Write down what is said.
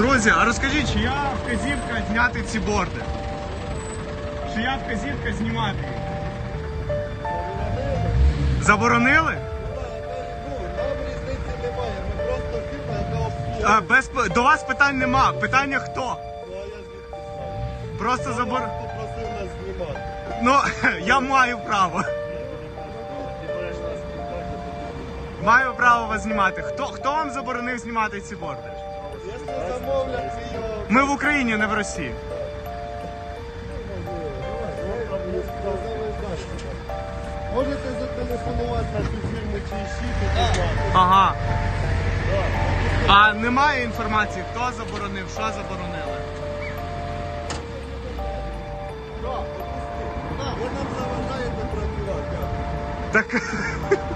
Друзі, а розкажіть, чия вказівка зняти ці борди? Чия вказівка знімати? Заборонили? А, без, до вас питань нема. Питання хто? Просто забор... Попросив нас знімати. Ну, я маю право. Маю право вас знімати. Хто, хто вам заборонив знімати ці борди? Ми в Україні, не в Росії. Можете зателефонувати на цю фірму чи іщити, Ага. А немає інформації, хто заборонив, що заборонили. Ви нам заважаєте працювати. Так